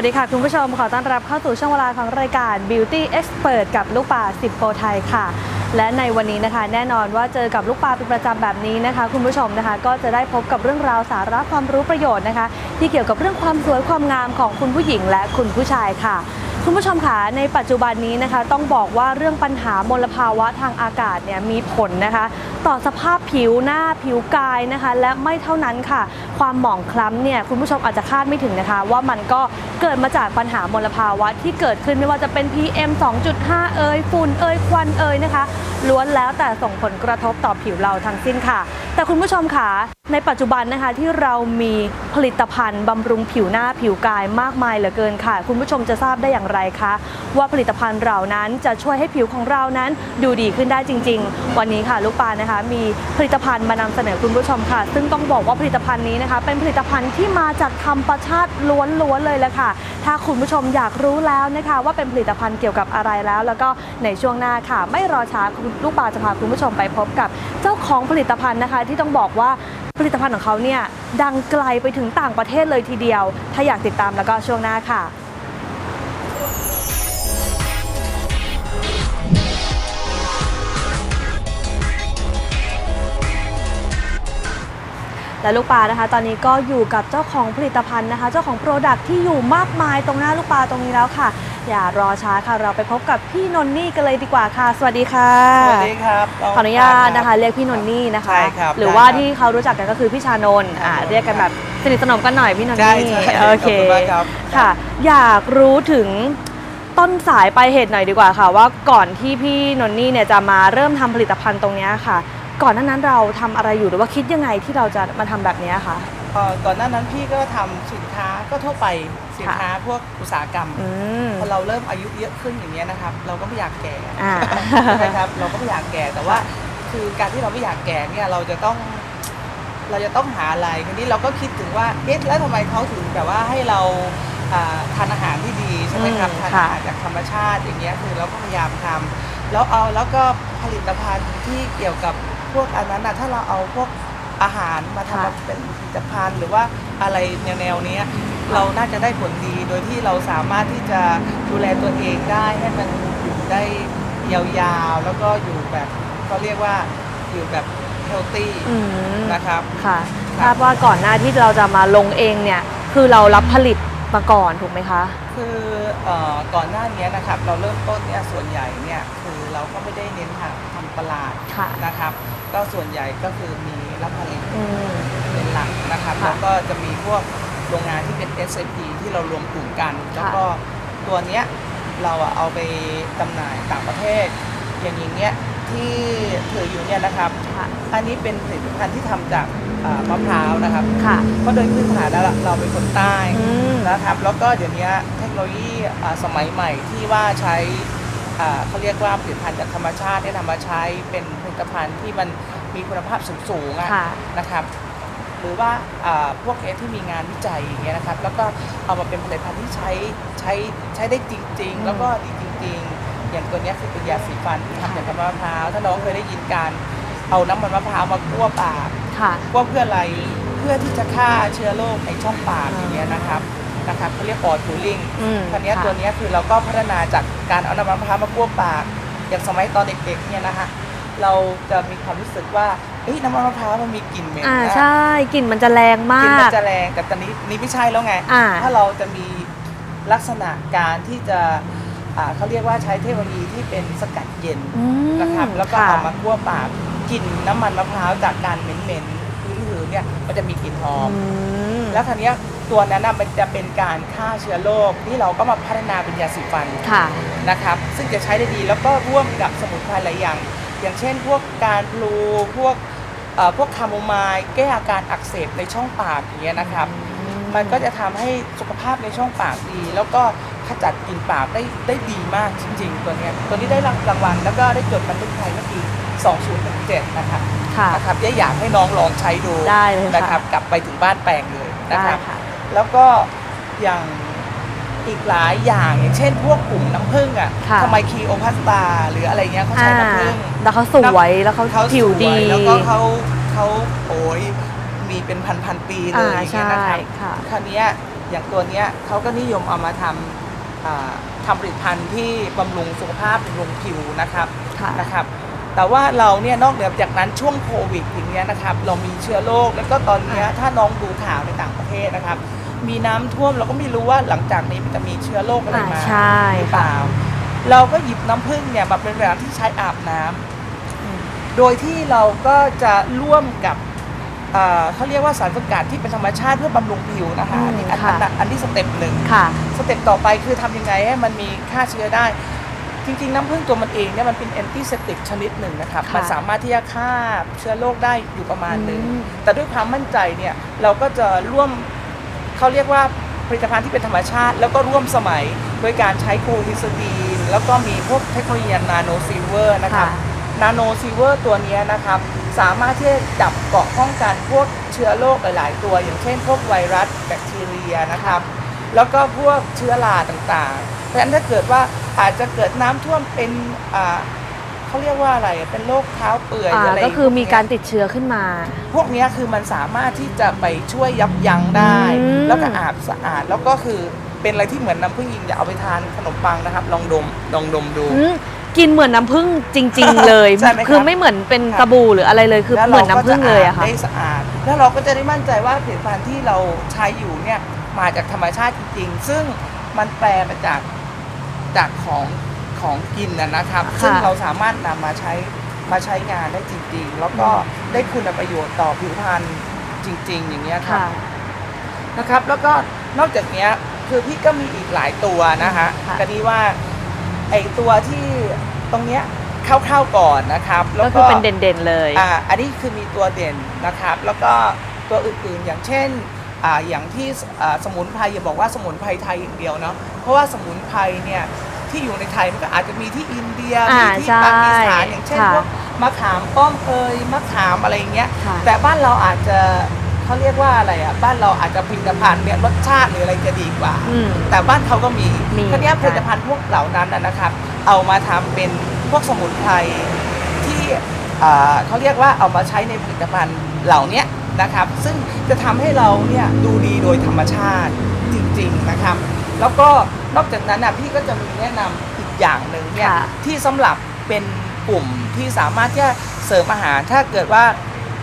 วัสดีค่ะ คุณผู้ชมขอต้อนรับเข้าสู่ช่วงเวลาของรายการ Beauty Expert กับลูกป่าสิบโปรไทยค่ะ และในวันนี้นะคะ แน่นอนว่าเจอกับลูกปลาเป็นประจำแบบนี้นะคะ คุณผู้ชมนะคะ ก็จะได้พบกับเรื่องราวสาระความรู้ประโยชน์นะคะ ที่เกี่ยวกับเรื่องความสวยความงามของคุณผู้หญิงและคุณผู้ชายค่ะ คุณผู้ชมคะในปัจจุบันนี้นะคะ ต้องบอกว่าเรื่องปัญหามลภาวะทางอากาศเนี่ยมีผลนะคะ ต่อสภาพผิวหน้าผิวกายนะคะ และไม่เท่านั้นค่ะ ความหมองคล้ำเนี่ยคุณผู้ชมอาจจะคาดไม่ถึงนะคะ ว่ามันก็เกิดมาจากปัญหามลภาวะที่เกิดขึ้นไม่ว่าจะเป็น PM 2.5 เอ่ยฝุ่นเอ่ยควันเอ่ยนะคะล้วนแล้วแต่ส่งผลกระทบต่อผิวเราทั้งสิ้นค่ะ แต่คุณผู้ชมค่ะ ในปัจจุบันนะคะที่เรามีผลิตภัณฑ์บำรุงผิวหน้าผิวกายมากมายเหลือเกินค่ะ คุณผู้ชมจะทราบได้อย่างไรคะ ว่าผลิตภัณฑ์เหล่านั้นจะช่วยให้ผิวของเรานั้นดูดีขึ้นได้จริง ๆ วันนี้ค่ะลูกปลานะคะ มีผลิตภัณฑ์มานำเสนอคุณผู้ชมค่ะ ซึ่งต้องบอกว่าผลิตภัณฑ์นี้นะคะ เป็นผลิตภัณฑ์ที่มาจากธรรมชาติล้วนๆเลยแหละค่ะ ถ้าคุณผู้ชมอยากรู้แล้วนะคะ ว่าเป็นผลิตภัณฑ์เกี่ยวกับอะไรแล้ว แล้วก็ในช่วงหน้าค่ะ ไม่รอช้าลูกปลาจะพาคุณผู้ชมไปพบกับ เจ้าของผลิตภัณฑ์นะคะ ที่ต้องบอกว่าผลิตภัณฑ์ของเขาเนี่ยดังไกลไปถึงต่างประเทศเลยทีเดียว ถ้าอยากติดตามแล้วก็ช่วงหน้าค่ะและลูกปลานะคะ ตอนนี้ก็อยู่กับเจ้าของผลิตภัณฑ์นะคะ เจ้าของโปรดักที่อยู่มากมายตรงหน้าลูกปลาตรงนี้แล้วค่ะ อย่ารอช้าค่ะ เราไปพบกับพี่นนนี่กันเลยดีกว่าค่ะ สวัสดีค่ะสวัสดีครับขออนุญาตนะคะ เรียกพี่นนนี่นะคะใช่ครับหรือได้ว่าครับที่เขารู้จักกันก็คือพี่ชานนท์อ่าครับเรียกกันแบบสนิทสนมกันหน่อยพี่นนใช่นี่ใช่โอเคขอบคุณมากครับค่ะ อยากรู้ถึงต้นสายปลายเหตุหน่อยดีกว่าค่ะ ว่าก่อนที่พี่นนนี่เนี่ยจะมาเริ่มทำผลิตภัณฑ์ตรงเนี้ยค่ะ ก่อนหน้านั้นเราทำอะไรอยู่หรือว่าคิดยังไงที่เราจะมาทำแบบเนี้ยค่ะเอ่อ ก่อนหน้านั้นพี่ก็ทำสินค้าก็ทั่วไปสินค้าพวกอุตสาหกรรมอืมพอเราเริ่มอายุเยอะขึ้นอย่างเงี้ยนะครับ เราก็ไม่อยากแก่อ่าใช่ไหมครับเราก็ไม่อยากแก่แต่ว่าคือการที่เราไม่อยากแก่เนี่ยเราจะต้องเราจะต้องหาอะไรทีนี้เราก็คิดถึงว่าเอ๊ะแล้วทำไมเขาถึงแบบว่าให้เราอ่าทานอาหารที่ดีใช่ไหมครับอืมทานค่ะอาหารจากธรรมชาติอย่างเงี้ยคือเราก็พยายามทำแล้วเอาแล้วก็ผลิตภัณฑ์ที่เกี่ยวกับพวกอันนั้นนะถ้าเราเอาพวก อาหารมาทำมาเป็นผลิตภัณฑ์หรือว่าอะไรแนวๆเนี้ยเราน่าจะได้ผลดีโดยที่เราสามารถที่จะดูแลตัวเองได้ให้มันอยู่ได้ยาวๆ แล้วก็อยู่แบบเขาเรียกว่าอยู่แบบเฮลตี้อืมนะครับ ค่ะทราบว่าก่อนหน้าที่เราจะมาลงเองเนี่ย คือเรารับผลิตมาก่อนถูกไหมคะ คือเอ่อก่อนหน้านี้นะครับเราเริ่มต้นเนี่ยส่วนใหญ่เนี่ยคือเราก็ไม่ได้เน้นทาง ทำตลาดค่ะ นะครับ ก็ส่วนใหญ่ก็คือมีรับผลิตอืม เป็นหลักนะครับ ค่ะแล้วก็จะมีพวกโรงงานที่เป็น SAP ที่เรารวมกลุ่มกัน แล้วก็ตัวเนี้ยเราอะเอาไปจำหน่ายต่างประเทศ อย่างนี้เนี้ยที่ถืออยู่เนี่ยนะครับ ค่ะ อันนี้เป็นผลิตภัณฑ์ที่ทำจากอ่ามะพร้าวนะครับ ค่ะ เพราะโดยพื้นฐานแล้วเราเป็นคนใต้ อืม นะครับแล้วก็เดี๋ยวนี้เทคโนโลยีอ่าสมัยใหม่ที่ว่าใช้อ่า เขาเรียกว่าผลิตภัณฑ์จากธรรมชาติเนี่ยนำมาใช้เป็นผลิตภัณฑ์ที่มันมีคุณภาพสูงๆอะค่ะ นะครับ หรือว่าอ่าพวกเคสที่มีงานวิจัยอย่างเงี้ยนะครับ แล้วก็เอามาเป็นผลิตภัณฑ์ที่ใช้ใช้ใช้ได้จริง อืมๆ แล้วก็ดีจริง ๆ อย่างตัวเนี้ยคือเป็นยาสีฟันที่ทำจากน้ำมันมะพร้าวถ้าน้องเคยได้ยินการเอาน้ำมันมะพร้าวมาคั่วปาก ค่ะ ว่าเพื่ออะไร เพื่อที่จะฆ่าเชื้อโรคในช่องปากอย่างเงี้ยนะครับ นะครับเขาเรียกปอดทูลิงอืมคันนี้ยค่ะ ตัวเนี้ยคือเราก็พัฒนาจากการเอาน้ำมันมะพร้าวมาคั่วปาก อย่างสมัยตอนเด็กๆเนี่ยนะฮะเราจะมีความรู้สึกว่าเฮ้ยน้ำมันมะพร้าวมันมีกลิ่นเหม็นอ่านะใช่กลิ่นมันจะแรงมากลิ่นมันจะแรงแต่ตอนนี้นี่ไม่ใช่แล้วไง อ่า ถ้าเราจะมีลักษณะการที่จะอ่าเขาเรียกว่าใช้เทคโนโลยีที่เป็นสกัดเย็นอืมนะครับ แล้วก็ค่ะเอามาคั่วปากกลิ่นน้ำมันมะพร้าวจากการเหม็นๆหืนๆเนี่ยมันจะมีกลิ่นหอม อืม แล้วคราวเนี้ย ตัวนั้นน่ะมันจะเป็นการฆ่าเชื้อโรคที่เราก็มาพัฒนาเป็นยาสีฟันค่ะ นะครับ ซึ่งจะใช้ได้ดีแล้วก็ร่วมกับสมุนไพรหลายอย่าง อย่างเช่น พวกการพลูพวกเอ่อพวกคาโมไมล์แก้อาการอักเสบในช่องปากอย่างเงี้ยนะครับ มันก็จะทำให้สุขภาพในช่องปากดี แล้วก็ขจัดกลิ่นปากได้ได้ดีมากจริง ๆ ตัวเนี้ยตัวนี้ได้รางวัลแล้วก็ได้จดบันทึกไทยเมื่อปี2017นะครับค่ะ นะครับอยากให้น้องลองใช้ดูได้เลยค่ะนะครับกลับไปถึงบ้านแปลงเลยนะได้ครับค่ะ แล้วก็อย่างอีกหลายอย่างอย่างเช่น พวกกลุ่มน้ำผึ้งอะค่ะ ทำไมคีโอพาสตาหรืออะไรเงี้ยเขาอ่าใช้น้ำผึ้ง แล้วเขาสวยแล้วเขาเขาผิวดี สยแล้วก็เขาเขาโอ้ยมีเป็นพันพันๆปีเลยอ่าอย่างเงี้ยนะครับใช่ค่ะคราวเนี้ยอย่างตัวเนี้ยเขาก็นิยมเอามาทำอ่าทำผลิตภัณฑ์ที่บำรุงสุขภาพบำรุงผิวนะครับค่ะ นะครับ แต่ว่าเราเนี่ยนอกเหนือจากนั้นช่วงโควิดอย่างเงี้ยนะครับ เรามีเชื้อโรคแล้วก็ตอนเนี้ยถ้าน้องดูข่าวในต่างประเทศนะครับ มีน้ำท่วมเราก็ไม่รู้ว่าหลังจากนี้มันจะมีเชื้อโรคอะไรอ่ามาใช่ หรือเปล่า เราก็หยิบน้ำผึ้งเนี่ยมาเป็นแบบที่ใช้อาบน้ำอืมโดยที่เราก็จะร่วมกับเอ่อเขาเรียกว่าสารสกัดที่เป็นธรรมชาติเพื่อบำรุงผิวนะคะอืมอันนี้อันค่ะอันอันที่สเต็ปหนึ่ง ค่ะ สเต็ปต่อไปคือทำยังไงให้มันมีฆ่าเชื้อได้ จริงๆ น้ำผึ้งตัวมันเองเนี่ยมันเป็นแอนติเซปติกชนิดหนึ่งนะครับ ค่ะมันสามารถที่จะฆ่าเชื้อโรคได้อยู่ประมาณหนึ่ง อืมแต่ด้วยความมั่นใจเนี่ยเราก็จะร่วม เขาเรียกว่าผลิตภัณฑ์ที่เป็นธรรมชาติ แล้วก็ร่วมสมัยโดยการใช้โคฮิสตีน แล้วก็มีพวกเทคโนโลยีนาโนซิลเวอร์นะครับค่ะนาโนซิลเวอร์ตัวเนี้ยนะครับสามารถที่จะจับเกาะป้องกันพวกเชื้อโรคหลาย ๆ ตัว อย่างเช่น พวกไวรัสแบคทีเรียนะครับแล้วก็พวกเชื้อราต่างๆ เพราะฉะนั้นถ้าเกิดว่าอาจจะเกิดน้ำท่วมเป็นอ่า เขาเรียกว่าอะไรเป็นโรคเท้าเปื่อยอ่าอะไรก็คือมีการพวเนี้ยติดเชื้อขึ้นมา พวกเนี้ยคือมันสามารถที่จะไปช่วยยับยั้งได้ อืม แล้วก็อาบสะอาดแล้วก็คือเป็นอะไรที่เหมือนน้ำผึ้งยิงอย่าเอาไปทานขนมปังนะครับ ลองดมลองดมดู อืมกินเหมือนน้ำผึ้งจริง ๆ เลย ใช่ไหมครับ คือไม่เหมือนเป็นครับสบู่หรืออะไรเลยคือแล้วเหมือนน้ำผึ้งเลยอะราก็จค่ะได้สะอาด แล้วเราก็จะได้มั่นใจว่าผลิตภัณฑ์ที่เราใช้อยู่เนี่ยมาจากธรรมชาติจริงๆ ซึ่งมันแปลมาจากจากของ ของกินนะนะครับค่ะซึ่งเราสามารถนำมาใช้มาใช้งานได้จริง ๆ แล้วก็ได้คุณประโยชน์ต่อผิวพรรณจริง ๆ อย่างเงี้ยครับ ค่ะ นะครับแล้วก็นอกจากเนี้ยคือพี่ก็มีอีกหลายตัวนะคะค่ะแต่นี้ว่าไอตัวที่ตรงเนี้ยเข้าๆก่อนนะครับ แล้วก็คือเป็นเด่นๆเลย อ่าอันนี้คือมีตัวเด่นนะครับ แล้วก็ตัวอื่นๆอย่างเช่นอ่าอย่างที่สอ่าสมุนไพรอย่าบอกว่าสมุนไพรไทยอย่างเดียวเนาะเพราะว่าสมุนไพรเนี่ย ที่อยู่ในไทยมันก็อาจจะมีที่อินเดียอ่ามีที่ใช่ปากีสถานอย่างเช่นค่ะพวกมะขามป้อมเอยมะขามอะไรอย่างเงี้ย ค่ะ แต่บ้านเราอาจจะเขาเรียกว่าอะไรอะบ้านเราอาจจะผลิตภัณฑ์เนี่ยรสชาติหรืออะไรจะดีกว่า อืม แต่บ้านเขาก็มีมีทีเนี้ยค่ะผลิตภัณฑ์พวกเหล่านั้นนะนะครับ เอามาทำเป็นพวกสมุนไพรที่อ่าเขาเรียกว่าเอามาใช้ในผลิตภัณฑ์เหล่าเนี้ยนะครับ ซึ่งจะทำให้เราเนี่ยดูดีโดยธรรมชาติจริงๆนะครับ แล้วก็นอกจากนั้นนะพี่ก็จะมีแนะนำอีกอย่างหนึ่งเนี่ยค่ะที่สำหรับเป็นกลุ่มที่สามารถที่จะเสริมอาหารถ้าเกิดว่า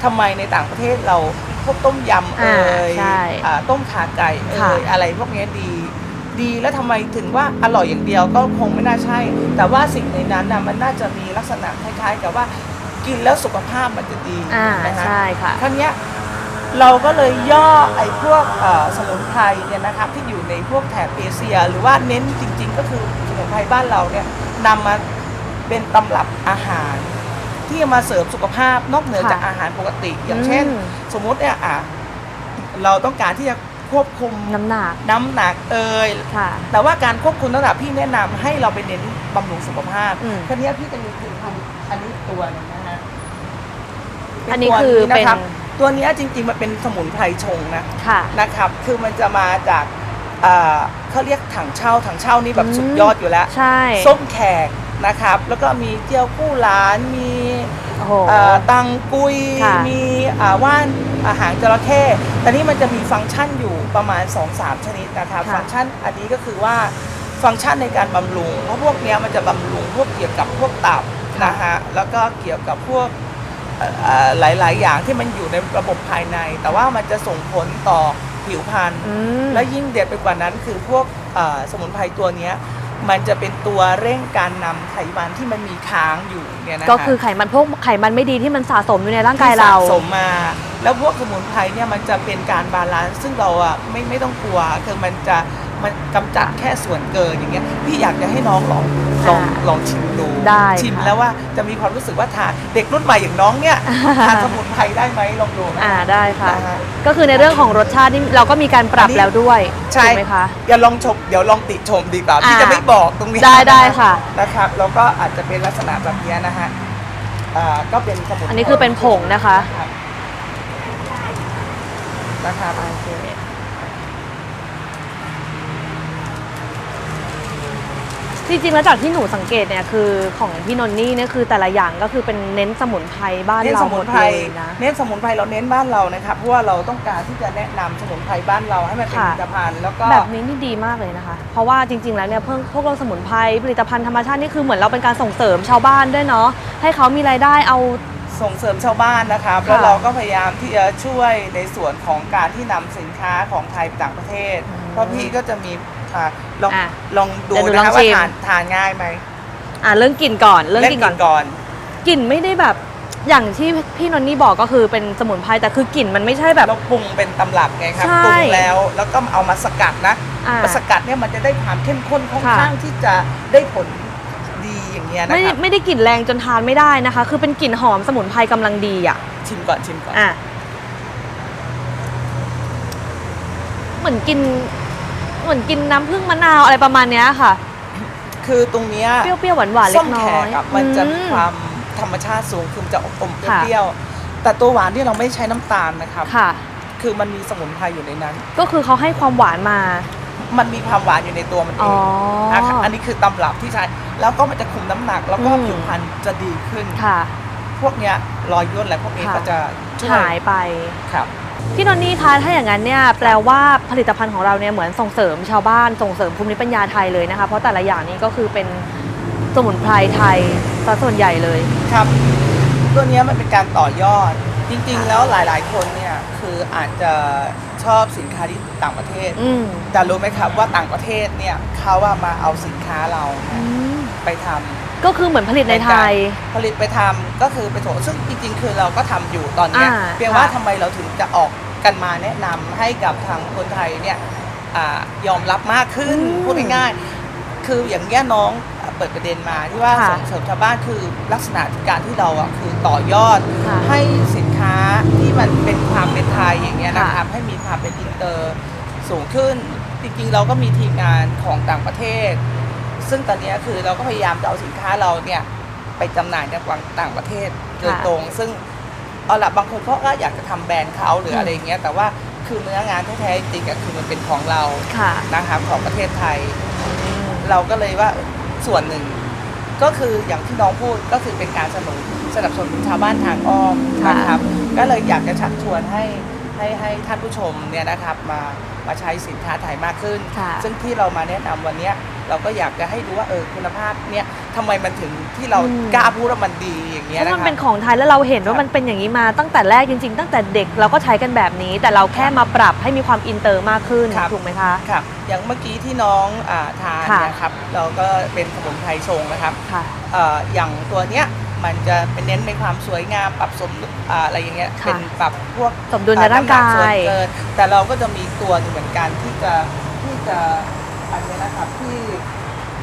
ทำไมในต่างประเทศเราพวกต้มยำเอ่ยอ่าใช่อ่าต้มขาไก่เอ่ค่ะ ยอะไรพวกเนี้ยดี ดีแล้วทำไมถึงว่าอร่อยอย่างเดียวก็คงไม่น่าใช่ แต่ว่าสิ่งในนั้นนะมันน่าจะมีลักษณะคล้ายๆ กับว่ากินแล้วสุขภาพมันจะดีอ่านะฮะใช่ค่ะ ครั้งเนี้ย เราก็เลยย่อไอ้พวกเอ่อสมุนไพรเนี่ยนะครับที่อยู่ในพวกแถบเอเชีย หรือว่าเน้นจริง ๆ ก็คือสมุนไพรบ้านเราเนี่ยนำมาเป็นตำรับอาหาร ที่จะมาเสริมสุขภาพนอกเหนือค่ะจากอาหารปกติ อย่างเช่นอืมสมมุติเนี่ยอะเราต้องการที่จะควบคุมน้ำหนักน้ำหนักเอ่ยค่ะแต่ว่าการควบคุมน้ำหนักพี่แนะนำให้เราไปเน้นบำรุงสุขภาพอืมครั้นี้ยพี่จะมีผลิตภัณฑ์อันนี้ตัวหนึงนะฮะเป็อันนี้ตัวคือเป็นนะครับ ตัวเนี้ยจริงๆ มันเป็นสมุนไพรชงนะค่ะ นะครับ คือมันจะมาจากเอ่อเขาเรียกถังเช่าถังเช่านี่แบบอืม สุดยอดอยู่แล้วใช่ส้มแขกนะครับ แล้วก็มีเจียวกู้หลานมีโอ้โห เอ่อตังกุยค่ะ มีอ่าว่านอาหารจระเข้แต่นี่มันจะมีฟังก์ชันอยู่ประมาณ 2-3 ชนิดนะครับ ค่ะ ฟังก์ชันอันนี้ก็คือว่าฟังก์ชันในการบำรุง เพราะพวกเนี้ยมันจะบำรุงพวกเกี่ยวกับพวกตับนะฮะแล้วก็เกี่ยวกับพวกเอ่อเอ่อ หลาย ๆ อย่างที่มันอยู่ในระบบภายใน แต่ว่ามันจะส่งผลต่อผิวพรรณอืมและยิ่งเด็ดไปกว่านั้นคือพวกเอ่อสมุนไพรตัวเนี้ยมันจะเป็นตัวเร่งการนำไขมันที่มันมีค้างอยู่เนี่ยนะคะก็คือไขมันพวกไขมันไม่ดีที่มันสะสมอยู่ในร่างกายเราที่สะสมมา แล้วพวกสมุนไพรเนี่ยมันจะเป็นการบาลานซ์ซึ่งเราอะไม่ไม่ต้องกลัวคือมันจะ มันกำจัดแค่ส่วนเกินอย่างเงี้ยพี่อยากจะให้น้องลองลองอ่าลองชิมดูได้ชิมค่ะแล้วว่าจะมีความรู้สึกว่าทานเด็กรุ่นใหม่อย่างน้องเนี่ยทานสมุนไพรได้ไหมลองดูนะ อ่าได้ค่ะนะฮะก็คือในเรื่องของรสชาตินี่เราก็มีการปรับอันนี้ แล้วด้วยใช่ถูกไหมคะอย่าลองชมเดี๋ยวลองติชมดีกว่าพี่อ่าจะไม่บอกตรงนี้ได้ได้ค่ะ นะครับแล้วก็อาจจะเป็นลักษณะแบบนี้นะฮะอ่าก็เป็นสมุนไพรอันนี้คือเป็นผงนะคะนะครับโอเค จริงๆแล้วจากที่หนูสังเกตเนี่ยคือของพี่นนนี่เนี่ยคือแต่ละอย่างก็คือเป็นเน้นสมุนไพรบ้านเน้นเราสหมุมนดไพรเลยนะ เน้นสมุนไพรเราเน้นบ้านเรานะครับเพราะว่าเราต้องการที่จะแนะนำสมุนไพรบ้านเราให้มันเป็นผค่ะ ลิตภัณฑ์แล้วก็ แบบนี้นี่ดีมากเลยนะคะ เพราะว่าจริง ๆ แล้วเนี่ยเพิ่งพวกเราสมุนไพรผลิตภัณฑ์ธรรมชาตินี่คือเหมือนเราเป็นการส่งเสริมชาวบ้านด้วยเนาะให้เขามีรายได้เอา ส่งเสริมชาวบ้านนะครับค่ะแล้วเราก็พยายามที่จะช่วยในส่วนของการที่นำสินค้าของไทยไปต่างประเทศอืมเพราะพี่ก็จะมี อ่าลองอะลองดูเดี๋ยวหนูนะคะลองว่าชิม ทานทานง่ายไหมอ่าเรื่องกลิ่นก่อนเรื่องเล่กนลิ่นกิก่อนนก่อน กลิ่นไม่ได้แบบอย่างที่พี่นนนี่บอกก็คือเป็นสมุนไพรแต่คือกลิ่นมันไม่ใช่แบบ เราปรุงเป็นตำรับไงครับใช่ปรุงแล้วแล้วก็เอามาสกัดนะอ่ามาสกัดเนี่ยมันจะได้ความเข้มข้นค่อนค่ะ ข้างที่จะได้ผลดีอย่างเงี้ยนะไม่คได้รับไม่ได้กลิ่นแรงจนทานไม่ได้นะคะ คือเป็นกลิ่นหอมสมุนไพรกำลังดีอะชิมก่อนชิมก่อนอะเหมือนกิน เหมือนกินน้ำผึ้งมะนาวอะไรประมาณเนี้ยค่ะ คือตรงเนี้ยเปรี้ยวๆหวานๆเล็ส้กมน้แขอกยอะมันจะอืมีความธรรมชาติสูงคือมันจะอมๆเปรี้ยวๆแต่ตัวหวานที่เราไม่ใช้น้ำตาลนะครับ ค่ะ คือมันมีสมุนไพรอยู่ในนั้น ก็คือเขาให้ความหวานมา มันมีความหวานอยู่ในตัวมันเออ๋องนะคะอันนี้คือตำรับที่ใช้ แล้วก็มันจะคุมน้ำหนัก แล้วก็อืม ผิวพรรณจะดีขึ้น ค่ะ พวกเนี้ยรอยย่นอะไรพวกนี้ค่ะ ก็จะช่วหายยไป ครับ พี่นนนี่คะถ้าอย่างนั้นเนี่ยแปลว่าผลิตภัณฑ์ของเราเนี่ยเหมือนส่งเสริมชาวบ้านส่งเสริมภูมิปัญญาไทยเลยนะคะ เพราะแต่ละอย่างนี้ก็คือเป็นสมุนไพรไทยซะส่วนใหญ่เลยครับ ตัวเนี้ยมันเป็นการต่อยอด จริงๆ แล้วหลายๆ คนเนี่ยคืออาจจะชอบสินค้าที่ต่างประเทศ อืมแต่รู้ไหมครับว่าต่างประเทศเนี่ยเขาว่ามาเอาสินค้าเราอืม ไปทำก็คือเหมือนผลิตในไทย ผลิตไปทำก็คือไปโถซึ่งจริงๆ คือเราก็ทำอยู่ตอนเนี้ยอ่าเพียงว่าค่ะ ทำไมเราถึงจะออกกันมาแนะนำให้กับทางคนไทยเนี่ยอายอมรับมากขึ้นพูดง่ายๆคืออย่างเงี้ยน้องเปิดประเด็นมาที่ว่าค่ะส่งเสริมชาวบ้านคือลักษณะการที่เราอะคือต่อยอดค่ะให้สินค้าที่มันเป็นความเป็นไทยอย่างเงี้ยนะครับค่ะให้มีความเป็นอินเตอร์สูงขึ้น จริงๆ เราก็มีทีมงานของต่างประเทศ ซึ่งตอนเนี้ยคือเราก็พยายามจะเอาสินค้าเราเนี่ยไปจำหน่ายในต่างประเทศโดยตรง ซึ่งเอาละบางคนเขาก็อยากจะทำแบรนด์เขาหรืออะไรอย่างเงี้ย แต่ว่าคือเนื้องานแท้ๆจริงๆอะคือมันเป็นของเราค่ะนะครับของประเทศไทย เราก็เลยว่าส่วนหนึ่ง ก็คืออย่างที่น้องพูดก็คือเป็นการสนับสนุนสนับสนุนชาวบ้านทางอ้อมค่ะนะครับ ก็เลยอยากจะชักชวนให้ให้ให้ท่านผู้ชมเนี่ยนะครับมามาใช้สินค้าไทยมากขึ้นค่ะซึ่งที่เรามาแนะนำวันเนี้ย เราก็อยากจะให้ดูว่าเออคุณภาพเนี่ยทำไมมันถึงที่เราอืม กล้าพูดว่ามันดีอย่างเงี้เพยราะนะมันคเป็รันบของไทยแล้วเราเห็นครัว่าบมันเป็นอย่างนี้มาตั้งแต่แรกจริง ๆ ตั้งแต่เด็กเราก็ใช้กันแบบนี้ แต่เราแค่มาปรับให้มีความอินเตอร์มากขึ้นครับ ถูกไหมคะครับอย่างเมื่อกี้ที่น้องอาทานค่ะ เนี่ยครับเราก็เป็นสมุนไพรชงนะครับค่ะ เอ่ออย่างตัวเนี้ยมันจะเป็นเน้นในความสวยงามปรับสมดุลอ่าอะไรอย่างเงี้ยค่ะ เป็นปรับพวกสมดุลในร่างกาน้ำหนัส่วนย เกินแต่เราก็จะมีตัวหนึงเหมือนกันที่จะที่จะ อันเนี้ยนะครับที่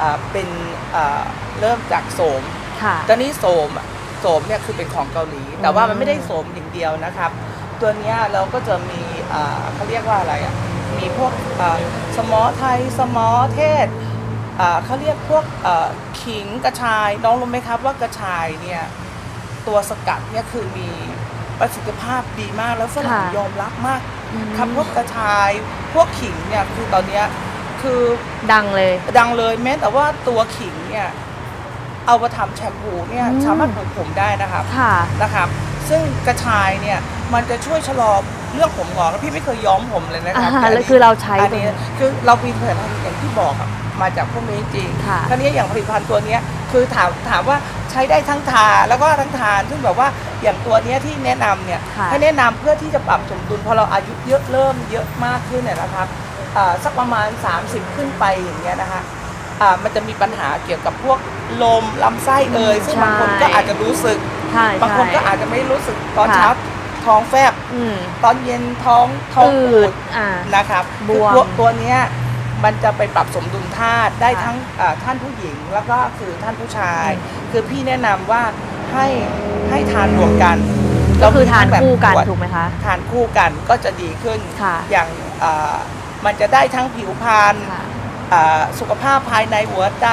อ่าเป็นอ่าเริ่มจากโสม ค่ะ ตอนนี้โสมอะโสมเนี่ยคือเป็นของเกาหลี แต่ว่ามันไม่ได้โสมอย่างเดียวนะครับ ตัวเนี้ยเราก็จะมีอ่าเขาเรียกว่าอะไรอะมีพวกอ่าสมอไทยสมอเทศอ่าเขาเรียกพวกอ่าขิงกระชายน้องรู้ไหมครับว่ากระชายเนี่ยตัวสกัดเนี่ยคือมีประสิทธิภาพดีมากแล้วฝรั่งค่ะ ยอมรับมาก อืมครับพวกกระชายพวกขิงเนี่ยคือตอนเนี้ย คือดังเลย ดังเลยแม้แต่ว่าตัวขิงเนี่ยเอามาทำแชมพูเนี่ยอืม สามารถปลูกผมได้นะครับค่ะ นะครับ ซึ่งกระชายเนี่ยมันจะช่วยชะลอเรื่องผมงอกแล้วพี่ไม่เคยย้อมผมเลยนะครับอ่าต่นแล้วนี้คือเราใช้อันตรงนี้นี้คือเรามีผลิตภัณฑ์อย่างที่บอกอะมาจากพวกนี้จริงค่ะคราวนี้อย่างผลิตภัณฑ์ตัวเนี้ยคือถามถามว่าใช้ได้ทั้งทาแล้วก็ทั้งทาน ซึ่งแบบว่าอย่างตัวเนี้ยที่แนะนำเนี่ย ค่ะ ให้แนะนำเพื่อที่จะปรับสมดุลพอเราอายุเยอะเริ่มเยอะมากขึ้นเนี่ยนะครับอ่า สักประมาณ 30 ขึ้นไปอย่างเงี้ยนะคะอ่ามันจะมีปัญหาเกี่ยวกับพวกลมลำไส้เอ่ยซึ่งบางคนก็อาจจะรู้สึกใช่บางคนก็ใช่อาจจะไม่รู้สึกตอนค่ะเช้าท้องแฟบอืมตอนเย็นท้องท้องอือืดดอ่านะครับบวมคือตัวตัวเนี้ยมันจะไปปรับสมดุลธาตุได้ค่ะทั้งอ่าท่านผู้หญิงแล้วก็คือท่านผู้ชายอืมคือพี่แนะนำว่าให้ให้ทานรวมกันก็คือทานแบบคู่กันขวดถูกไหมคะ ทานคู่กันก็จะดีขึ้นค่ะอย่างอ่า มันจะได้ทั้งผิวพรรณค่ะอ่าสุขภาพภายในหัวใจ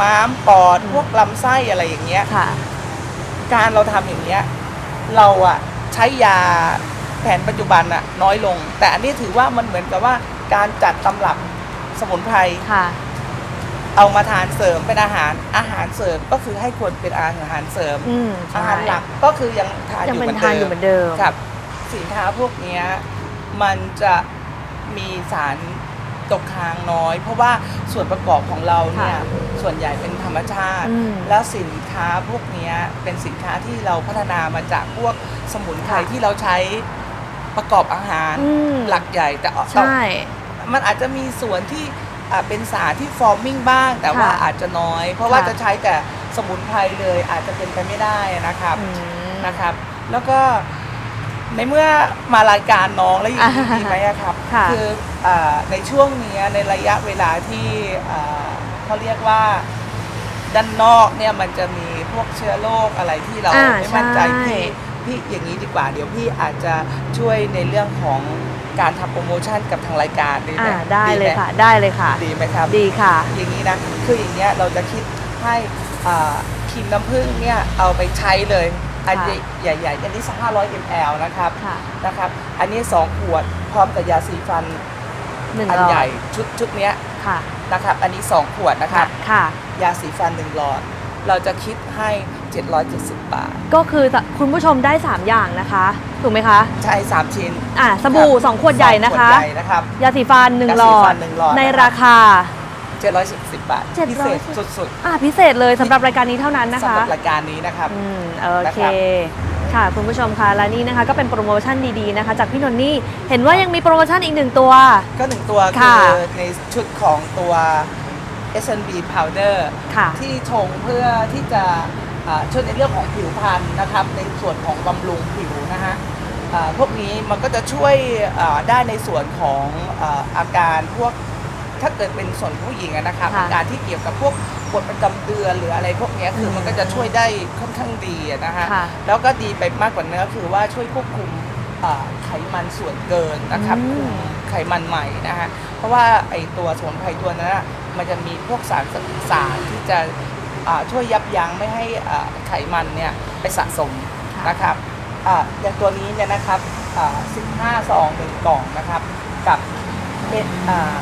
ม้ามปอดอืมพวกลำไส้อะไรอย่างเงี้ยค่ะการเราทำอย่างเงี้ยเราอะใช้ยาแผนปัจจุบันอะน้อยลง แต่อันนี้ถือว่ามันเหมือนกับว่าการจัดตำรับสมุนไพรค่ะเอามาทานเสริมเป็นอาหารอาหารเสริมก็คือให้ควรเป็นอาหารเสริมอืมใช่อาหารหลักก็คือยังทานอยังยู่เป็เหมืนอนทานอยู่เหมือนเดิมครับสินค้าพวกเนี้ยมันจะ มีสารตกค้างน้อย เพราะว่าส่วนประกอบของเราเนี่ยค่ะส่วนใหญ่เป็นธรรมชาติอืมแล้วสินค้าพวกเนี้ยเป็นสินค้าที่เราพัฒนามาจากพวกสมุนไพรค่ะที่เราใช้ประกอบอาหารอืมหลักใหญ่แต่ใช่มันอาจจะมีส่วนที่อ่าเป็นสารที่ฟอร์มิ่งบ้าง แต่ว่าค่ะอาจจะน้อย เพราะว่าค่ะจะใช้แต่สมุนไพรเลยอาจจะเป็นไปไม่ได้นะครับอืมนะครับ แล้วก็ ในเมื่อมารายการน้องแล้วอย่างนี้อ่าดีไหมอะครับค่ะ ออาในช่วงเนี้ยในระยะเวลาที่อ่าเขาเรียกว่าด้านนอกเนี่ยมันจะมีพวกเชื้อโรคอะไรที่เราอ่าไม่มั่นใจใช่ พี่พี่อย่างนี้ดีกว่า เดี๋ยวพี่อาจจะช่วยในเรื่องของการทำโปรโมชั่นกับทางรายการดีไหมอ่าได้เลยหมค่ะ ได้เลยค่ะ ดีไหมครับ ดีค่ะ อย่างนี้นะคืออย่างเงี้ยเราจะคิดให้อ่าครีมน้ำผึ้งเนี่ยเอาไปใช้เลย อันค่ะใหญ่ๆ อันนี้สัก500 ml นะครับค่ะนะครับ อันนี้ 2 ขวดพร้อมกับยาสีฟันหนึ่งอันหลอใหญ่ดชุดชุดเนี้ยค่ะ นะครับ อันนี้ 2 ขวดนะครับ ค่ะ ยาสีฟัน 1 หลอด เราจะคิดให้ 770 บาท ก็คือคุณผู้ชมได้ 3 อย่างนะคะ ถูกไหมคะ ใช้3ชิ้นอะสบู่ครับ2ขวดใหญ่นะคะสองขวดใหญ่นะครับ ยาสีฟัน 1 หลอยาสีฟัด นหนึ่งหลอดในนะครับ ราคา 710 บาทพิเศษ710สุดอะพิเศษเลยสำหรับรายการนี้เท่านั้นๆนะสำคะ หรับรายการนี้นะครับ อืมโอเคนะครับ ค่ะ คุณผู้ชมคะและนี่นะคะ ก็เป็นโปรโมชั่นดีๆนะคะ จากพี่นนนี่เห็นว่ายังมีโปรโมชั่นอีกหนึ่งตัว ก็หนึ่งตัวค่ะ คือในชุดของตัว S&B powder ค่ะ ที่ชงเพื่อที่จะอ่าช่วยในเรื่องของผิวพรรณนะครับ ในส่วนของบำรุงผิวนะฮะอ่าพวกนี้มันก็จะช่วยอ่าได้ในส่วนของอาอาการพวก ถ้าเกิดเป็นส่วนผู้หญิงอะนะครับค่ะอาการที่เกี่ยวกับพวกปวดประจำเดือนหรืออะไรพวกเนี้ยคือมันก็จะช่วยได้ค่อนข้างดีอะนะฮะค่ะแล้วก็ดีไปมากกว่านั้นก็คือว่าช่วยควบคุมอ่าไขมันส่วนเกินนะครับอืม คุมไขมันใหม่นะฮะเพราะว่าไอตัวสมุนไพรตัวนั้นน่ะมันจะมีพวกสารสารที่จะอ่าช่วยยับยั้งไม่ให้อ่าไขมันเนี่ยไปสะสมค่ะนะครับอ่าอย่างตัวนี้เนี่ยนะครับอ่า15ซองหนึ่งกล่องนะครับ กับเป็นอ่า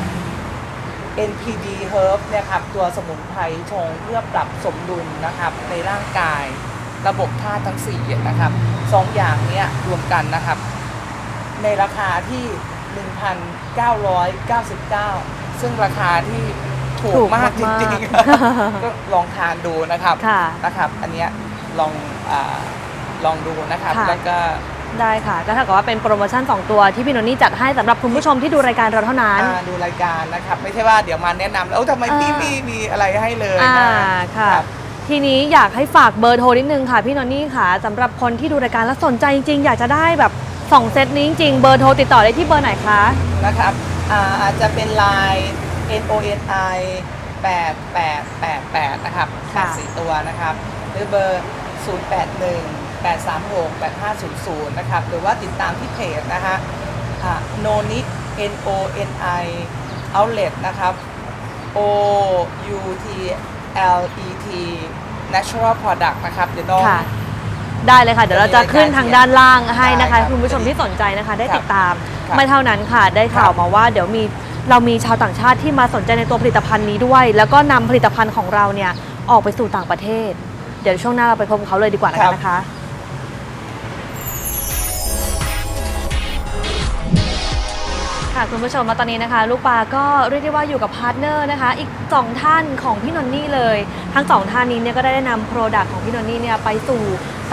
NPD Herb เนี่ยครับตัวสมุนไพรชงเพื่อปรับสมดุลนะครับในร่างกายระบบธาตุทั้ง4นะครับสองอย่างเนี้ยรวมกันนะครับ ในราคาที่ 1,999 ซึ่งราคาที่ถูถูกกมากจมากๆริงๆ ก็ลองทานดูนะครับค่ะนะครับ อันเนี้ยลองอาลองดูนะครับค่ะแล้วก็ ได้ค่ะก็เท่ากับว่าเป็นโปรโมชั่น 2 ตัวที่พี่นนนี่จัดให้สำหรับคุณผู้ชมที่ดูรายการเราเท่านั้น อ่าดูรายการนะครับ ไม่ใช่ว่าเดี๋ยวมาแนะนำแล้วทำไมพี่อ่า มีมีอะไรให้เลยอ่านะค่ะ รับ ทีนี้อยากให้ฝากเบอร์โทรนิดนึงค่ะ พี่นนนี่ค่ะสำหรับคนที่ดูรายการแล้วสนใจจริงๆ อยากจะได้แบบ2เซตนี้จริงๆเบอร์โทรติดต่อได้ที่เบอร์ไหนคะ นะครับอ่าอาจจะเป็นไลน์ N O N I 8888 นะครับค่ะ สี่ตัวนะครับ หรือเบอร์ 081 836 8500 นะครับ หรือว่าติดตามที่เพจนะฮะโนนิ N O N I Outlet นะครับ O U T L E T Natural Product นะครับเดี๋ยวน้องค่ะได้เลยค่ะ เดี๋ยวเราจะขึ้นทางด้านล่างให้นะคะได้ครับคุณผู้ชมที่สนใจนะคะ ได้ครับติดตามครับไม่เท่านั้นค่ะ ได้ข่าวครับมาว่าเดี๋ยวมีเรามีชาวต่างชาติที่มาสนใจในตัวผลิตภัณฑ์นี้ด้วย แล้วก็นำผลิตภัณฑ์ของเราเนี่ยออกไปสู่ต่างประเทศ เดี๋ยวช่วงหน้าเราไปพบกับเขาเลยดีกว่าแล้วกันนะคะ ค่ะคุณผู้ชมมาตอนนี้นะคะ ลูกปลาก็เรียกได้ว่าอยู่กับพาร์ทเนอร์นะคะ อีก 2 ท่านของพี่นนนี่เลย ทั้งสองท่านนี้เนี่ยก็ได้นำโปรดักต์ของพี่นนนี่เนี่ยไปสู่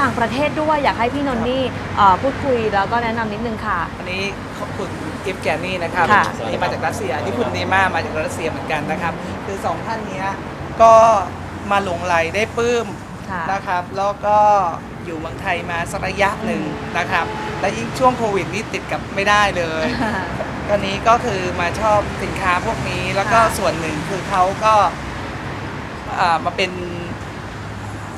ต่างประเทศด้วยอยากให้พี่นนนี่เอ่อพูดคุยแล้วก็แนะนำนิดนึงค่ะวันนี้ขอบคุณกิฟต์แกนนี่นะครับค่ะนี่มาจากรัสเซียที่คุณเนม่ามาจากรัสเซียเหมือนกันนะครับ คือสองท่านเนี้ยก็มาหลงไหลได้ปลื้มค่ะ นะครับ แล้วก็อยู่เมืองไทยมาสักระยะหนึ่งนะครับ และยิ่งช่วงโควิดนี่ติดกับไม่ได้เลย ตอนนี้ก็คือมาชอบสินค้าพวกนี้แล้วก็ค่ะส่วนหนึ่งคือเขาก็อ่ามาเป็น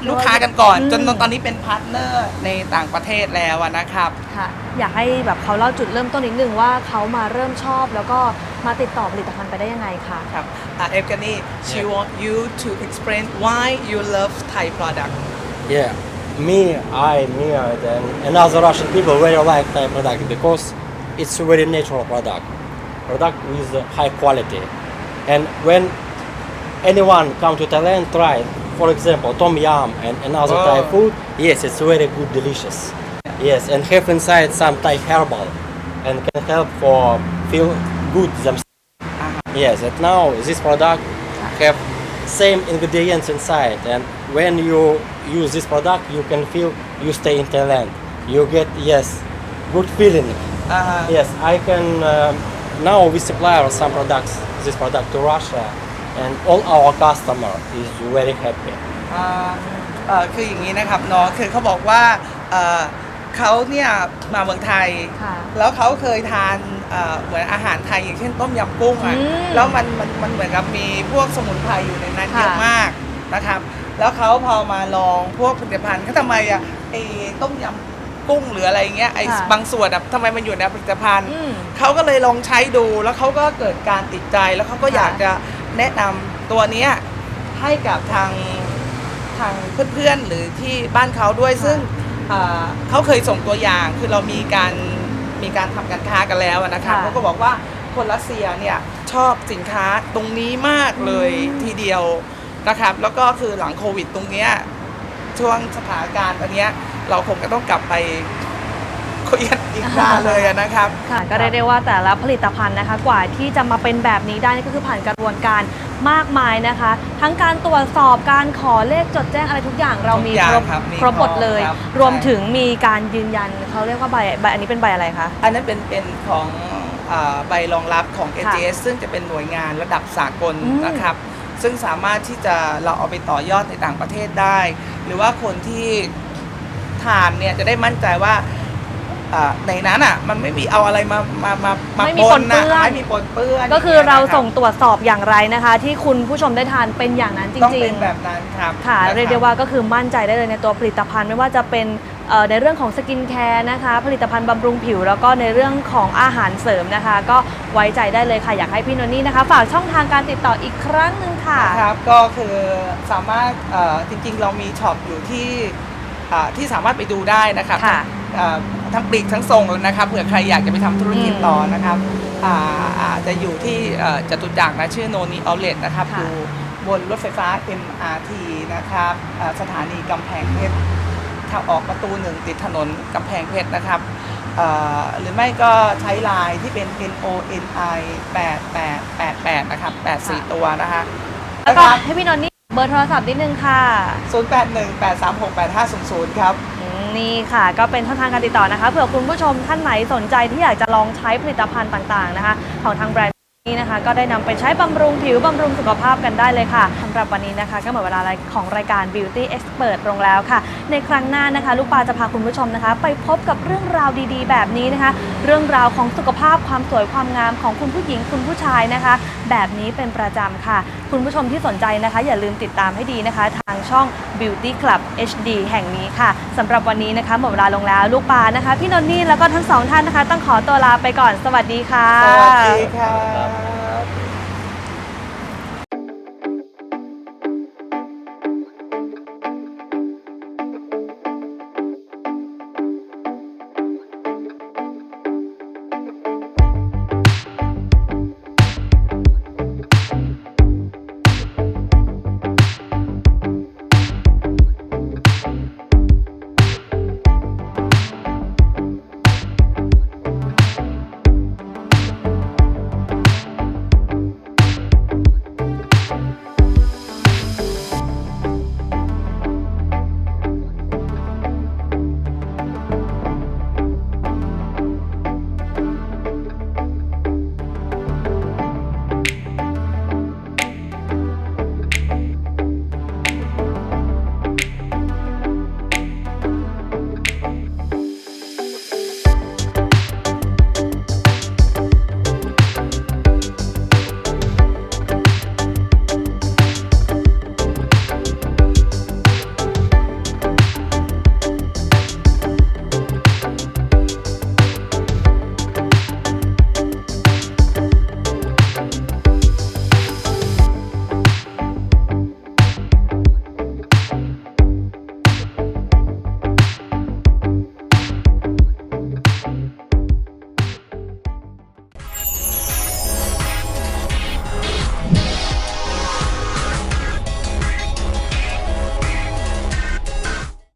ลูกค้ากันก่อน อืม จนตอนนี้เป็นพาร์ทเนอร์ในต่างประเทศแล้วอะนะครับ ค่ะอยากให้แบบเขาเล่าจุดเริ่มต้นนิดนึงว่าเขามาเริ่มชอบ แล้วก็มาติดต่อผลิตภัณฑ์ไปได้ยังไงคะครับอะเอฟกันนี่ she want you to explain why you love Thai product Yeah, me, I, me, and then another Russian people very like Thai product because it's a very natural product, product with high quality. And when anyone come to Thailand, try. For example, tom yum and another Thai oh. food. Yes, it's very good, delicious. Yes, and have inside some Thai herbal, and can help for feel good themselves. Uh-huh. Yes, and now this product have same ingredients inside, and when you use this product, you can feel you stay in Thailand. You get yes, good feeling. อ่าฮะ Yes, I can. Um, now we supply some products, this product to Russia, and all our customer is very happy. อ่าเอ่อคืออย่างนี้นะครับเนาะคือเขาบอกว่าเอ่อเขาเนี่ยมาเมืองไทย ค่ะแล้วเขาเคยทานเอ่อเหมือนอาหารไทยอย่างเช่นต้มยำกุ้งอะอืมแล้วมันมันมันเหมือนกับมีพวกสมุนไพรอยู่ในนั้นค่ะ เยอะมากนะครับ แล้วเขาพอมาลองพวกผลิตภัณฑ์เขาทำไมอะไอ้ต้มยำ กุ้งหรืออะไรเงี้ยไอ้ค่ะบางส่วนอะทำไมมันอยู่ในผลิตภัณฑ์อืมเขาก็เลยลองใช้ดูแล้วเขาก็เกิดการติดใจแล้วเขาก็ค่ะ อยากจะแนะนำตัวเนี้ยให้กับทางทางเพื่อนๆหรือที่บ้านเขาด้วยซึ่งอ่าเขาเคยส่งตัวอย่างคือเรามีการมีการทำการค้ากันแล้วอะนะคะค่ะเขาก็บอกว่าคนรัสเซียเนี่ยชอบสินค้าตรงนี้มากเลยอืม ทีเดียวนะครับ แล้วก็คือหลังโควิดตรงเนี้ย ช่วงสถานการณ์อันเนี้ย เราคงจะต้องกลับไปคุยกันอีกนานเลยอะนะครับ ค่ะก็เรียกได้ว่าแต่ละผลิตภัณฑ์นะคะ กว่าที่จะมาเป็นแบบนี้ได้นี่ก็คือผ่านกระบวนการมากมายนะคะ ทั้งการตรวจสอบการขอเลขจดแจ้งอะไรทุกอย่างเรามีทุกอย่างครบครับมีครบหมดเลย ครับรวมถึงมีการยืนยันเขาเรียกว่าใบใบอันนี้เป็นใบอะไรคะ อันนั้นเป็นเป็นของอาใบรองรับของค่ะ AJS ซึ่งจะเป็นหน่วยงานระดับสากลอืม นะครับ ซึ่งสามารถที่จะเราเอาไปต่อยอดในต่างประเทศได้ หรือว่าคนที่ ทานเนี่ยจะได้มั่นใจว่าอ่าในนั้นอะ มันไม่มีเอาอะไรมามามามาไม่มีปปนนเปื้นะอน ไม่มีปนเปื้อนก็คือเราส่งย่ตรวจสอบอย่างไรนะคะ ที่คุณผู้ชมได้ทานเป็นอย่างนั้นจางเงี้ยครับต้องริเป็งนแบบนั้นครับๆ ค่ะนบเรียกได้ว่าก็คือมั่นใจได้เลยในตัวผลิตภัณฑ์ไม่ว่าจะเป็นเอ่อในเรื่องของสกินแคร์นะคะ ผลิตภัณฑ์บำรุงผิว แล้วก็ในเรื่องของอาหารเสริมนะคะ ก็ไว้ใจได้เลยค่ะอยากให้พี่นนนี่นะคะ ฝากช่องทางการติดต่ออีกครั้งหนึ่งค่ะนะครับก็คือสามารถเอ่อจริงๆ เรามีช็อปอยู่ที่ อ่าที่สามารถไปดูได้นะครับค่ะเอ่อทั้งปลีกทั้งส่งเลยนะครับเผื่อใครอยากจะไปทำธุรกิจอืมต่อนะครับอ่าอาจจะอยู่ที่เอ่อจตุจักรนะชื่อโนนีเอาเลตนะครับค่ะอยู่บนรถไฟฟ้า MRT นะครับอ่าสถานีกำแพงเพชรทางออกประตูหนึ่งติดถนนกำแพงเพชรนะครับเอ่อหรือไม่ก็ใช้ไลน์ที่เป็น N O N I 8888นะครับ84 ตัวนะคะแล้วก็ให้พี่นนนี่ เบอร์โทรศัพท์นิดนึงค่ะ 0818368500 ครับอืมนี่ค่ะ ก็เป็นช่องทางการติดต่อนะคะเผื่อคุณผู้ชมท่านไหนสนใจที่อยากจะลองใช้ผลิตภัณฑ์ต่างๆนะคะ ของทางแบรนด์นี้นะคะ ก็ได้นำไปใช้บำรุงผิวบำรุงสุขภาพกันได้เลยค่ะสำหรับวันนี้นะคะ ก็หมดเวลาของรายการ Beauty Expert ลงแล้วค่ะ ในครั้งหน้านะคะ ลูกปลาจะพาคุณผู้ชมนะคะ ไปพบกับเรื่องราวดีๆ แบบนี้นะคะ เรื่องราวของสุขภาพความสวยความงามของคุณผู้หญิงคุณผู้ชายนะคะ แบบนี้เป็นประจำค่ะคุณผู้ชมที่สนใจนะคะ อย่าลืมติดตามให้ดีนะคะ ทางช่อง Beauty Club HD แห่งนี้ค่ะสำหรับวันนี้นะคะหมดเวลาลงแล้วลูกปลานะคะ พี่นนท์นี่แล้วก็ทั้งสองท่านนะคะ ต้องขอตัวลาไปก่อนสวัสดีค่ะ สวัสดีครับ